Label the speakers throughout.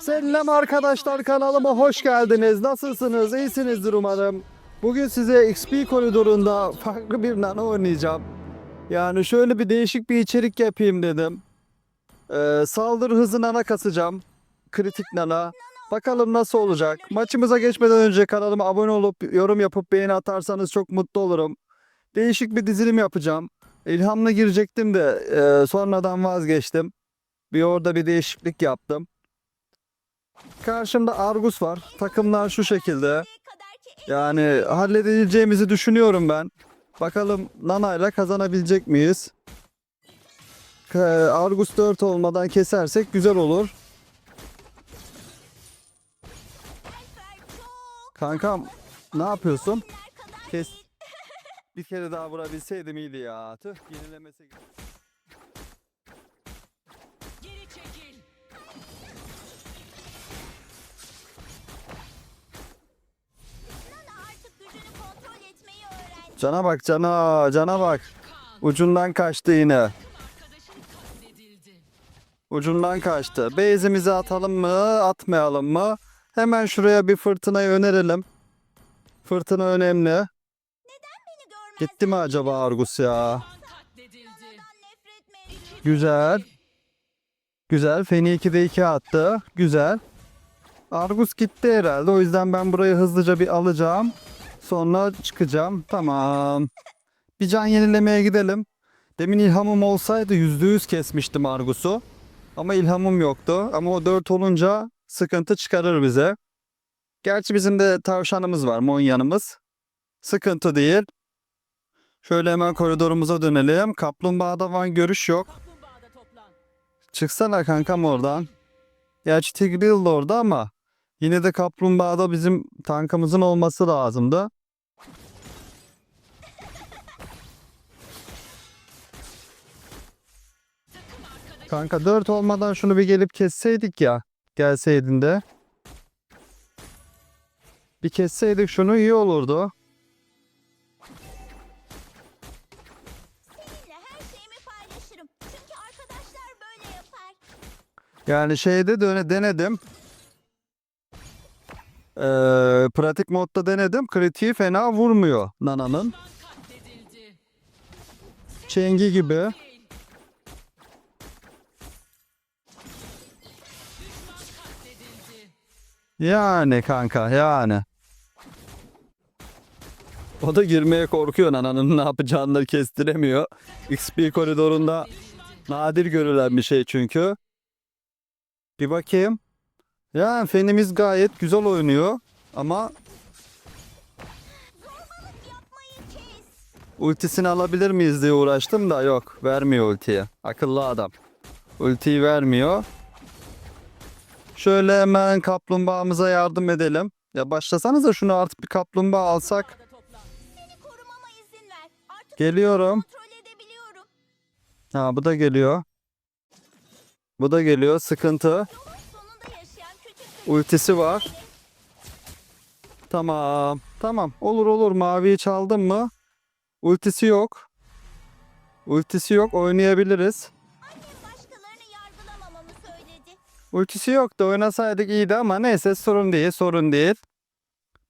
Speaker 1: Selam arkadaşlar kanalıma hoş geldiniz. Nasılsınız? İyisinizdir umarım. Bugün size XP koridorunda farklı bir nano oynayacağım. Yani şöyle bir değişik bir içerik yapayım dedim. Ee, saldırı hızı nana kasacağım. Kritik nana. Bakalım nasıl olacak. Maçımıza geçmeden önce kanalıma abone olup yorum yapıp beğeni atarsanız çok mutlu olurum. Değişik bir dizilim yapacağım. İlhamla girecektim de e, sonradan vazgeçtim. Bir orada bir değişiklik yaptım. Karşımda Argus var. Takımlar şu şekilde. Yani halledileceğimizi düşünüyorum ben. Bakalım Nana ile kazanabilecek miyiz? Argus 4 olmadan kesersek güzel olur. Kankam ne yapıyorsun? Kes. Bir kere daha vurabilseydim iyiydi ya. Tüh yenilemesi. Cana bak cana, cana bak. Ucundan kaçtı yine. Ucundan kaçtı. Base'imizi atalım mı, atmayalım mı? Hemen şuraya bir fırtınayı önerelim. Fırtına önemli. Gitti mi acaba Argus ya? Güzel. Güzel. Feni 2'de 2 attı. Güzel. Argus gitti herhalde. O yüzden ben burayı hızlıca bir alacağım. Sonra çıkacağım. Tamam. Bir can yenilemeye gidelim. Demin ilhamım olsaydı %100 kesmiştim Argus'u. Ama ilhamım yoktu. Ama o 4 olunca sıkıntı çıkarır bize. Gerçi bizim de tavşanımız var. Monyanımız. Sıkıntı değil. Şöyle hemen koridorumuza dönelim. Kaplumbağada van görüş yok. Çıksana kankam oradan. Gerçi Tigreal da orada ama yine de kaplumbağada bizim tankımızın olması lazımdı. Kanka 4 olmadan şunu bir gelip kesseydik ya. Gelseydin de. Bir kesseydik şunu iyi olurdu.
Speaker 2: Seninle her şeyimi paylaşırım. Çünkü arkadaşlar böyle yapar.
Speaker 1: Yani şeyde döne denedim. Ee, pratik modda denedim. Kritiği fena vurmuyor Nana'nın. Çengi gibi. Yani kanka yani. O da girmeye korkuyor ananın ne yapacağını kestiremiyor. XP koridorunda nadir görülen bir şey çünkü. Bir bakayım. Yani fenimiz gayet güzel oynuyor ama ultisini alabilir miyiz diye uğraştım da yok vermiyor ultiyi. Akıllı adam. Ultiyi vermiyor. Şöyle hemen kaplumbağamıza yardım edelim. Ya başlasanıza şunu artık bir kaplumbağa alsak.
Speaker 3: Bağda toplan.
Speaker 2: Seni korumama izin ver. Artık
Speaker 1: Geliyorum.
Speaker 2: kontrol edebiliyorum.
Speaker 1: Ha bu da geliyor. Bu da geliyor. Sıkıntı.
Speaker 2: Sonunda yaşayan küçük bir
Speaker 1: Ultisi var. Tamam. Tamam. Olur olur. Maviyi çaldım mı? Ultisi yok. Ultisi yok. Oynayabiliriz. Ultisi yok da oynasaydık iyiydi ama neyse sorun değil. Sorun değil.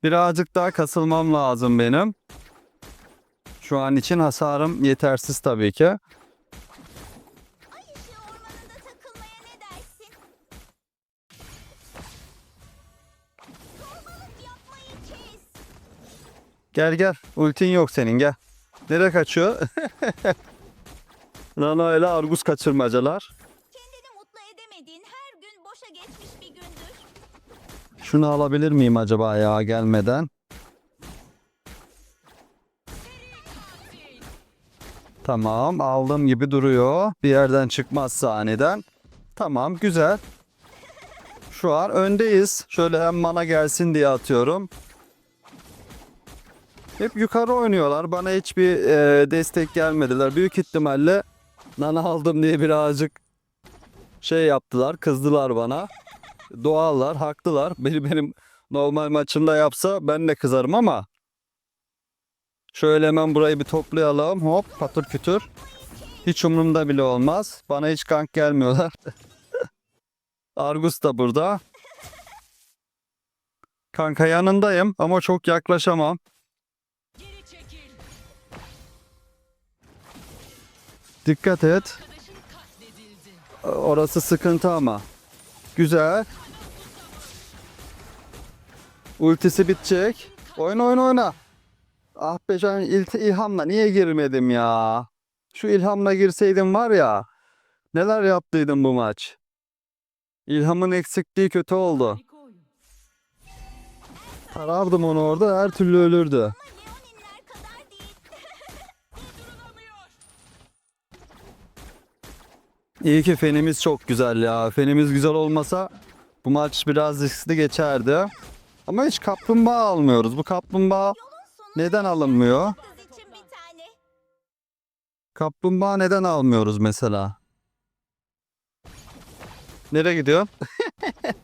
Speaker 1: Birazcık daha kasılmam lazım benim. Şu an için hasarım yetersiz tabii ki. Gel gel. Ultin yok senin gel. Nereye kaçıyor? Nano ile Argus kaçırmacalar.
Speaker 2: Kendini mutlu edemediğin her gün boşa geçmiş bir gündür.
Speaker 1: Şunu alabilir miyim acaba ya gelmeden? Tamam aldığım gibi duruyor. Bir yerden çıkmazsa aniden. Tamam güzel. Şu an öndeyiz. Şöyle hem mana gelsin diye atıyorum. Hep yukarı oynuyorlar. Bana hiçbir e, destek gelmediler. Büyük ihtimalle nana aldım diye birazcık şey yaptılar. Kızdılar bana. Doğallar, haklılar. Beni benim normal maçımda yapsa ben de kızarım ama Şöyle hemen burayı bir toplayalım. Hop patır kütür. Hiç umurumda bile olmaz. Bana hiç gank gelmiyorlar. Argus da burada. Kanka yanındayım ama çok yaklaşamam. Dikkat et. Orası sıkıntı ama. Güzel. Ultisi bitecek. Oyna oyna oyna. Ah be can ilhamla niye girmedim ya? Şu ilhamla girseydim var ya. Neler yaptıydım bu maç. İlhamın eksikliği kötü oldu. Tarardım onu orada her türlü ölürdü. İyi ki fenimiz çok güzel ya. Fenimiz güzel olmasa bu maç biraz riskli geçerdi. Ama hiç kaplumbağa almıyoruz. Bu kaplumbağa neden alınmıyor? Kaplumbağa neden almıyoruz mesela? Nereye gidiyor?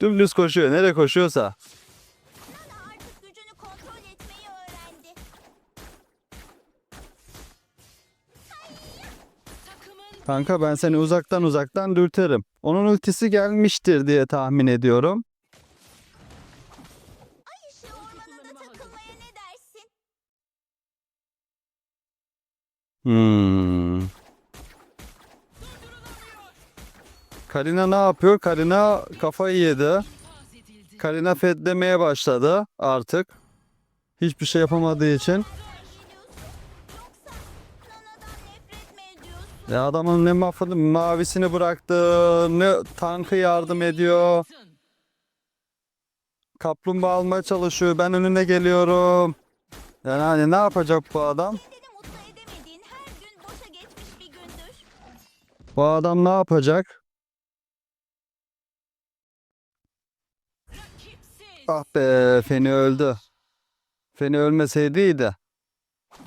Speaker 1: Dümdüz koşuyor. Nereye koşuyorsa. Kanka ben seni uzaktan uzaktan dürterim. Onun ultisi gelmiştir diye tahmin ediyorum. Hmm. Karina ne yapıyor? Karina kafayı yedi. Karina fedlemeye başladı artık. Hiçbir şey yapamadığı için. Ya adamın ne mahvoldu mavisini bıraktı, ne tankı yardım ediyor. Kaplumbağa almaya çalışıyor. Ben önüne geliyorum. Yani hani ne yapacak bu adam? Bu adam ne yapacak? Ah be Feni öldü. Feni ölmeseydi iyiydi.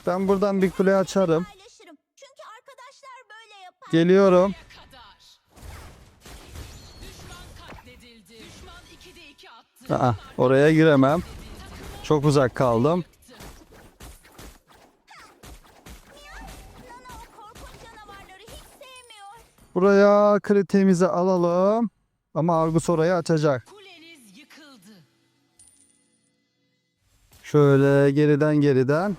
Speaker 1: Ben buradan bir kule açarım. Geliyorum. Aa, oraya giremem. Çok uzak kaldım. Buraya kritimizi alalım. Ama Argus orayı açacak. Şöyle geriden geriden.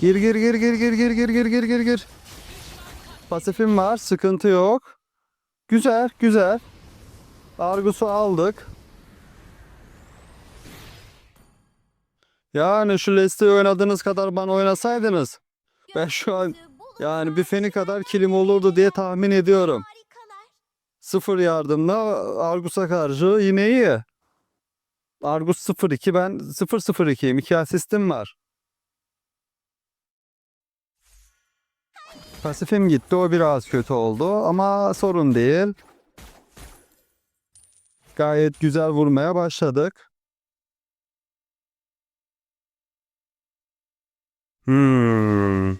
Speaker 1: Gir gir gir gir gir gir gir gir gir gir gir. Pasifim var, sıkıntı yok. Güzel, güzel. Argus'u aldık. Yani şu Leicester oynadığınız kadar bana oynasaydınız. Ben şu an yani bir feni kadar kilim olurdu diye tahmin ediyorum. Sıfır yardımla Argus'a karşı yine iyi. Argus 0-2 ben 0-0-2'yim. 2 asistim var. Pasifim gitti o biraz kötü oldu ama sorun değil. Gayet güzel vurmaya başladık. Hmm.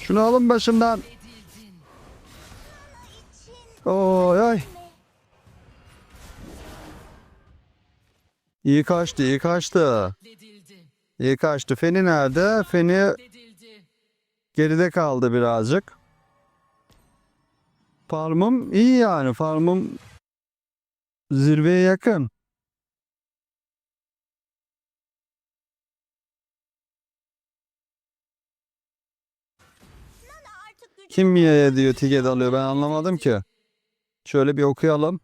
Speaker 1: Şunu alın başımdan.
Speaker 2: İçin
Speaker 1: Oy İyi kaçtı, iyi kaçtı. İyi kaçtı. Feni nerede? Feni geride kaldı birazcık. Farmım iyi yani. Farmım zirveye yakın. Kim Mia'ya diyor ticket alıyor ben anlamadım ki. Şöyle bir okuyalım.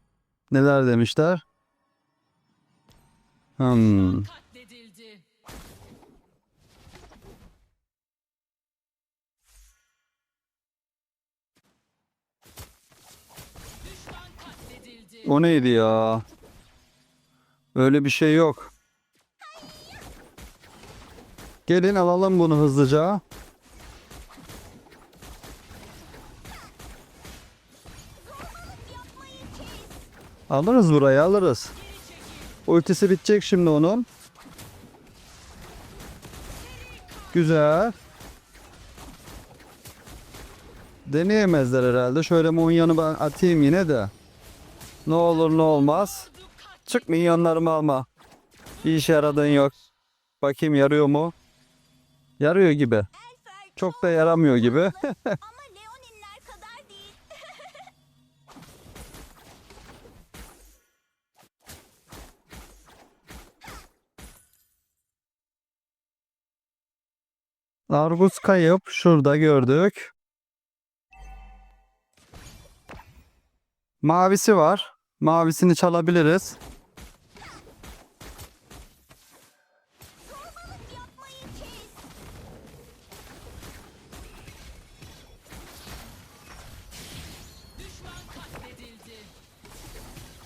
Speaker 1: Neler demişler? Hmm. O neydi ya? Öyle bir şey yok. Gelin alalım bunu hızlıca. Alırız burayı alırız. Ultisi bitecek şimdi onun. Güzel. Deneyemezler herhalde. Şöyle Munyon'u ben atayım yine de. Ne olur ne olmaz. Çık minyonlarımı alma. Bir işe yaradığın yok. Bakayım yarıyor mu? Yarıyor gibi. Çok da yaramıyor gibi. Argus kayıp. Şurada gördük. Mavisi var. Mavisini çalabiliriz.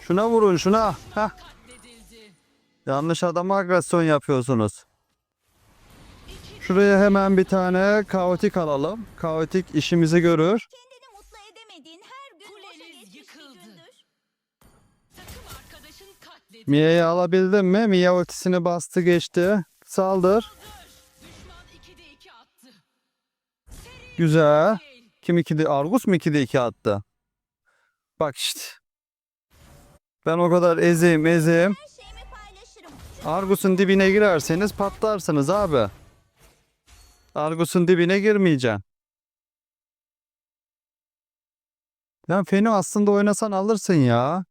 Speaker 1: Şuna vurun şuna. Heh. Yanlış adama agresyon yapıyorsunuz. Şuraya hemen bir tane kaotik alalım. Kaotik işimizi görür.
Speaker 2: Kendini mutlu edemediğin her gün boşa
Speaker 3: Kuleniz
Speaker 2: geçmiş bir
Speaker 3: yıkıldı.
Speaker 2: gündür.
Speaker 3: Takım arkadaşın katledildi.
Speaker 1: Mia'yı alabildin mi? Mia ultisini bastı geçti. Saldır.
Speaker 3: Düşman 2'de 2 attı. Seri
Speaker 1: Güzel.
Speaker 3: kill.
Speaker 1: Kim 2'de? Argus mu 2'de 2 attı? Bak işte. Ben o kadar ezeyim ezeyim.
Speaker 2: Her şeyimi paylaşırım.
Speaker 1: Argus'un dibine girerseniz patlarsınız abi. Argus'un dibine girmeyeceksin. Lan Feni aslında oynasan alırsın ya.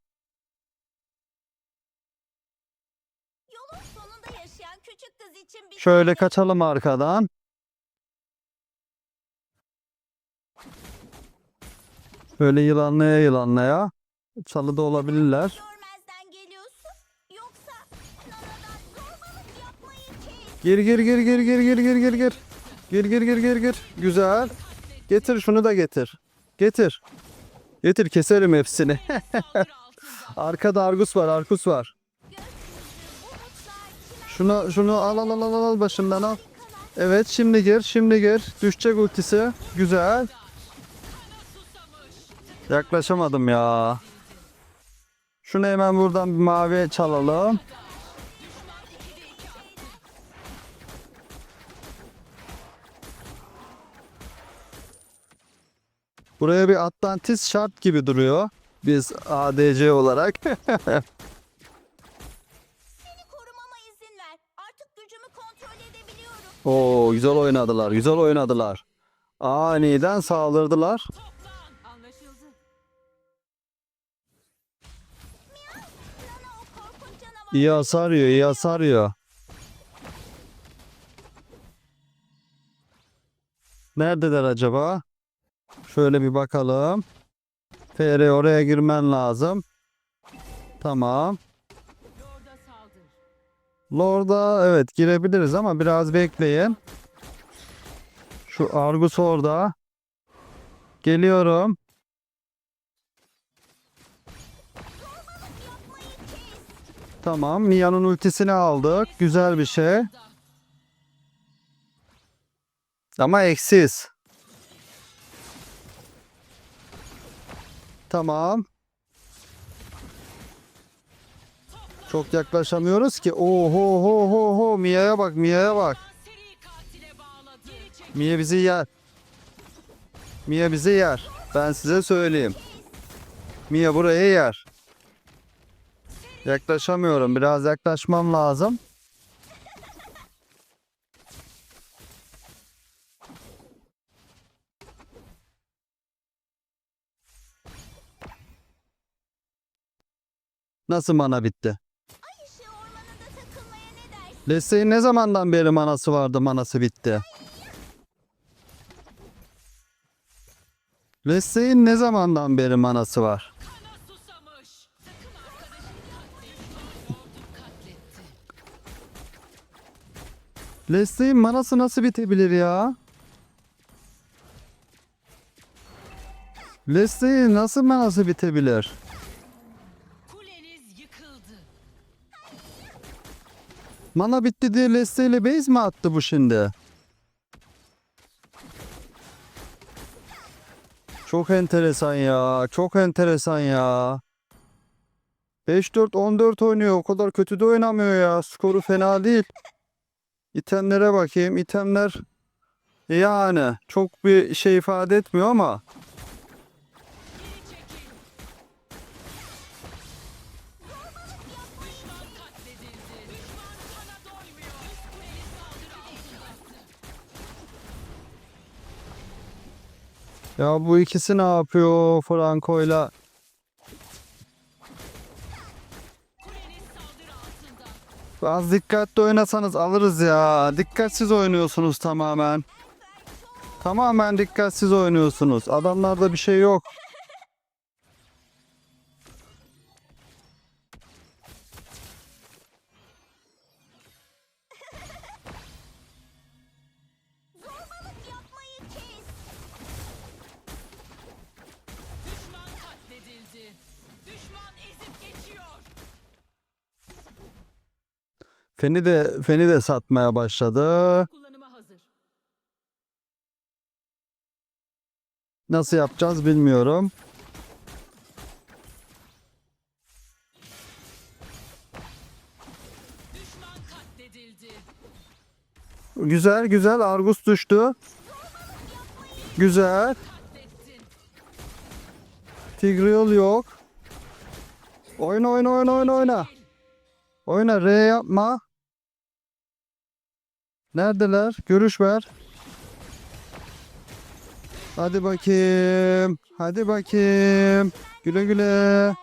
Speaker 1: Şöyle kaçalım arkadan. Böyle yılanlaya yılanlaya. Çalıda olabilirler. Gir gir gir gir gir gir gir gir gir. Gir gir gir gir gir. Güzel. Getir şunu da getir. Getir. Getir keserim hepsini. Arkada Argus var, Argus var. Şunu şunu al al al al al başımdan al. Evet şimdi gir, şimdi gir. Düşecek ultisi. Güzel. Yaklaşamadım ya. Şunu hemen buradan bir mavi çalalım. Buraya bir Atlantis şart gibi duruyor. Biz ADC olarak. Oo güzel oynadılar, güzel oynadılar. Aniden saldırdılar. İyi hasar yiyor, iyi hasar yiyor. Neredeler acaba? Şöyle bir bakalım. FR oraya girmen lazım. Tamam.
Speaker 3: Lord'a
Speaker 1: evet girebiliriz ama biraz bekleyin. Şu Argus orada. Geliyorum. Tamam. Mia'nın ultisini aldık. Güzel bir şey. Ama eksiz. Tamam. Çok yaklaşamıyoruz ki. Oho ho ho ho. Mia'ya bak, Mia'ya bak. Mia bizi yer. Mia bizi yer. Ben size söyleyeyim. Mia burayı yer. Yaklaşamıyorum. Biraz yaklaşmam lazım. Nasıl mana bitti? Leslie'nin ne zamandan beri manası vardı manası bitti? Leslie'nin ne zamandan beri manası var? Leslie'nin manası nasıl bitebilir ya? Leslie'nin nasıl manası bitebilir? Mana bitti diye Leslie ile base mi attı bu şimdi? Çok enteresan ya. Çok enteresan ya. 5-4-14 oynuyor. O kadar kötü de oynamıyor ya. Skoru fena değil. İtemlere bakayım. İtemler yani çok bir şey ifade etmiyor ama ya bu ikisi ne yapıyor Franco'yla? Az dikkatli oynasanız alırız ya. Dikkatsiz oynuyorsunuz tamamen. Tamamen dikkatsiz oynuyorsunuz. Adamlarda bir şey yok. Feni de Feni de satmaya başladı. Nasıl yapacağız bilmiyorum. Güzel güzel Argus düştü. Güzel. Tigreal yok. Oyna oyna oyna oyna oyna. Oyna R yapma. Neredeler? Görüş ver. Hadi bakayım. Hadi bakayım. Güle güle.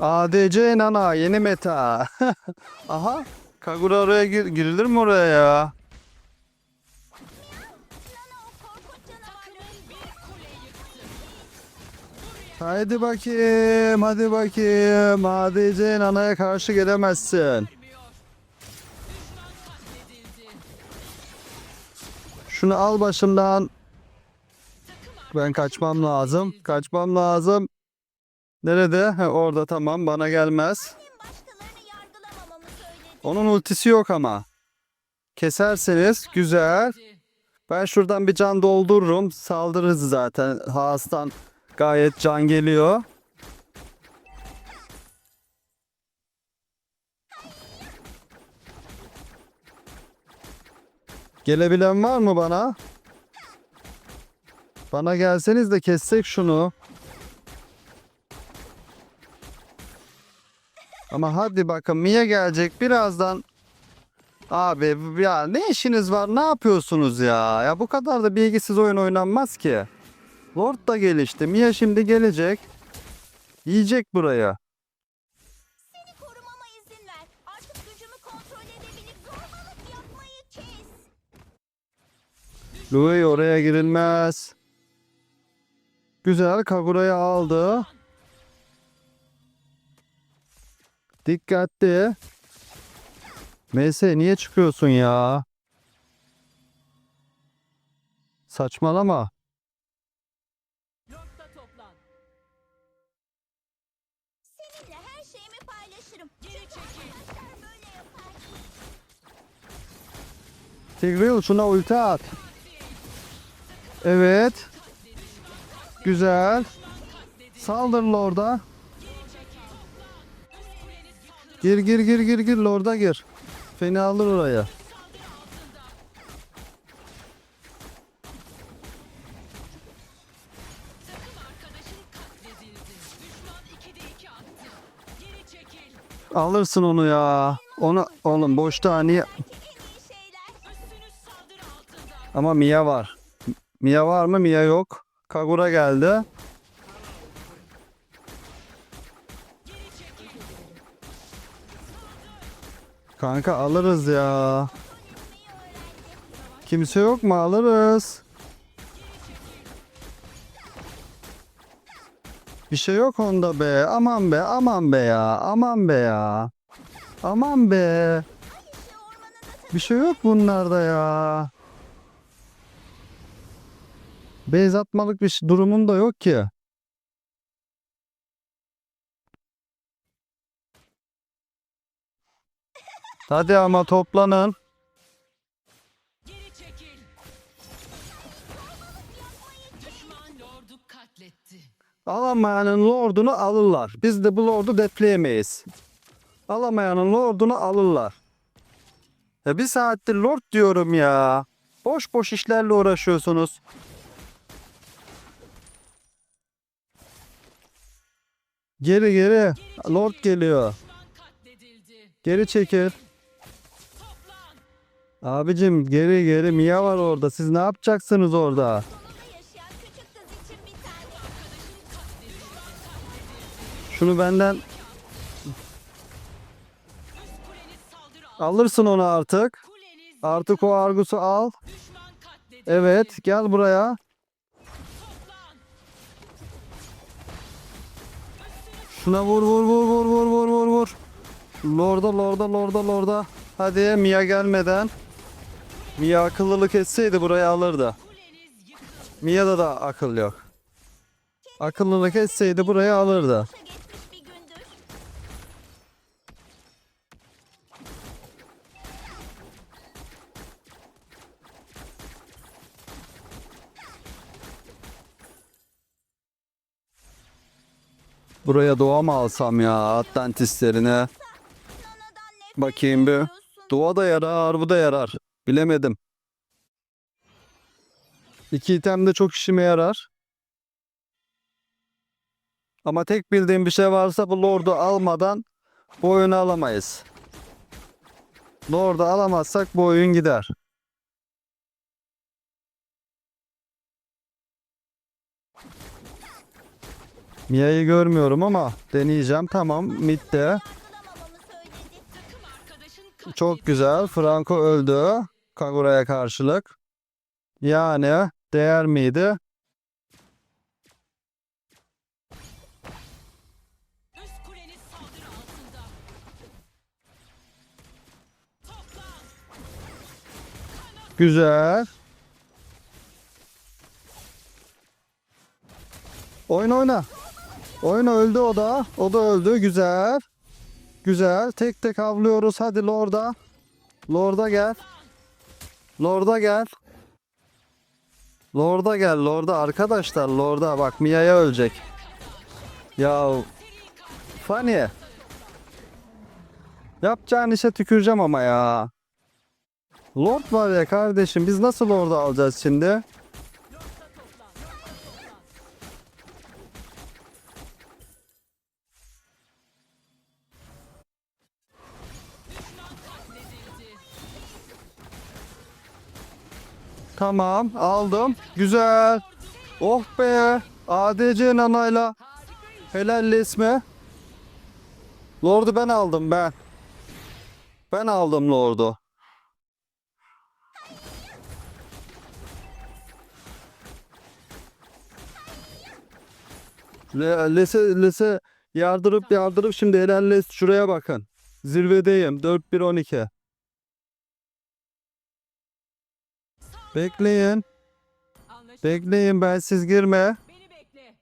Speaker 1: ADC Nana yeni meta. Aha. Kagura oraya gir girilir mi oraya ya? Hadi bakayım. Hadi bakayım. ADC Nana'ya karşı gelemezsin. Şunu al başımdan. Ben kaçmam lazım. Kaçmam lazım. Nerede? He, orada tamam. Bana gelmez. Onun ultisi yok ama. Keserseniz güzel. Ben şuradan bir can doldururum. Saldırırız zaten. Haas'tan gayet can geliyor. Gelebilen var mı bana? Bana gelseniz de kessek şunu. Ama hadi bakın Mia gelecek birazdan. Abi ya ne işiniz var? Ne yapıyorsunuz ya? Ya bu kadar da bilgisiz oyun oynanmaz ki. Lord da gelişti. Mia şimdi gelecek. Yiyecek buraya.
Speaker 2: Seni korumama izin ver. Artık gücümü kontrol edebilip zorbalık yapmayı kes.
Speaker 1: Louis oraya girilmez. Güzel Kagura'yı aldı. Dikkatli. MS niye çıkıyorsun ya? Saçmalama. Tigreal şuna ulti at. Evet. Güzel. Saldır Lord'a. Gir gir gir gir gir Lord'a gir. Feni alır oraya.
Speaker 3: Takım arkadaşın katledildi. Düşman 2'de 2 attı. Geri çekil.
Speaker 1: Alırsın onu ya. Onu oğlum boşta niye? Ama Mia var. Mia var mı? Mia yok. Kagura geldi. Kanka alırız ya. Kimse yok mu? Alırız. Bir şey yok onda be. Aman be. Aman be ya. Aman be ya. Aman be. Bir şey yok bunlarda ya. Beyz atmalık bir durumun da yok ki. Hadi ama toplanın. Alamayanın lordunu alırlar. Biz de bu lordu defleyemeyiz. Alamayanın lordunu alırlar. Ya bir saattir lord diyorum ya. Boş boş işlerle uğraşıyorsunuz. Geri geri. Lord geliyor. Geri çekil. Abicim geri geri Mia var orada. Siz ne yapacaksınız orada? Şunu benden alırsın onu artık. Artık o Argus'u al. Evet gel buraya. Şuna vur vur vur vur vur vur vur vur. Lorda lorda lorda lorda. Hadi Mia gelmeden. Mia akıllılık etseydi burayı alırdı. Mia'da da akıl yok. Akıllılık etseydi burayı alırdı. Buraya doğa mı alsam ya Atlantislerine? Bakayım bir. Doğa da yarar, bu da yarar. Bilemedim. İki item de çok işime yarar. Ama tek bildiğim bir şey varsa bu Lord'u almadan bu oyunu alamayız. Lord'u alamazsak bu oyun gider. Mia'yı görmüyorum ama deneyeceğim. Tamam
Speaker 3: mid de.
Speaker 1: Çok güzel. Franco öldü. Kagura'ya karşılık. Yani değer miydi? Güzel. Oyun oyna. Oyna öldü o da. O da öldü. Güzel. Güzel. Tek tek avlıyoruz. Hadi Lord'a. Lord'a gel. Lord'a gel. Lord'a gel. Lord'a arkadaşlar. Lord'a bak Mia'ya ölecek. Ya Fanny. Yapacağın işe tüküreceğim ama ya. Lord var ya kardeşim biz nasıl Lord'u alacağız şimdi? Tamam aldım. Güzel. Oh be. ADC nanayla. Helalleşme. Lord'u ben aldım ben. Ben aldım Lord'u. Le- Lese, lese yardırıp yardırıp şimdi helalleş şuraya bakın. Zirvedeyim 4-1-12. Bekleyin.
Speaker 3: Anlaşıldı.
Speaker 1: Bekleyin ben siz girme.
Speaker 3: Beni bekle.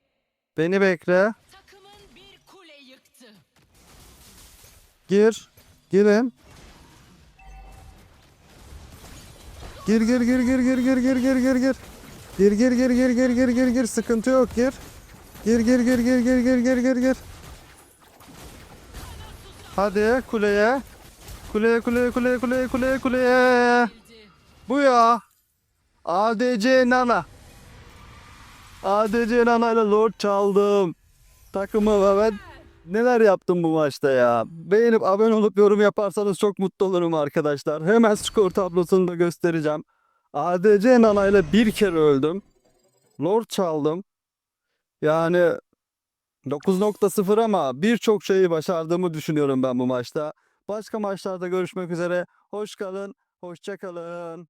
Speaker 1: Beni bekle.
Speaker 3: Takımın bir kule yıktı.
Speaker 1: Gir. Girin. Gir gir gir gir gir gir gir gir gir gir. Gir gir gir gir gir gir gir gir sıkıntı yok gir. Gir gir gir gir gir gir gir gir gir. Hadi kuleye. Kuleye kuleye kuleye kuleye kuleye kuleye. Bu ya. ADC Nana. ADC Nana ile Lord çaldım. Takımı ve ben neler yaptım bu maçta ya. Beğenip abone olup yorum yaparsanız çok mutlu olurum arkadaşlar. Hemen skor tablosunu da göstereceğim. ADC Nana ile bir kere öldüm. Lord çaldım. Yani 9.0 ama birçok şeyi başardığımı düşünüyorum ben bu maçta. Başka maçlarda görüşmek üzere. Hoş kalın, hoşça kalın.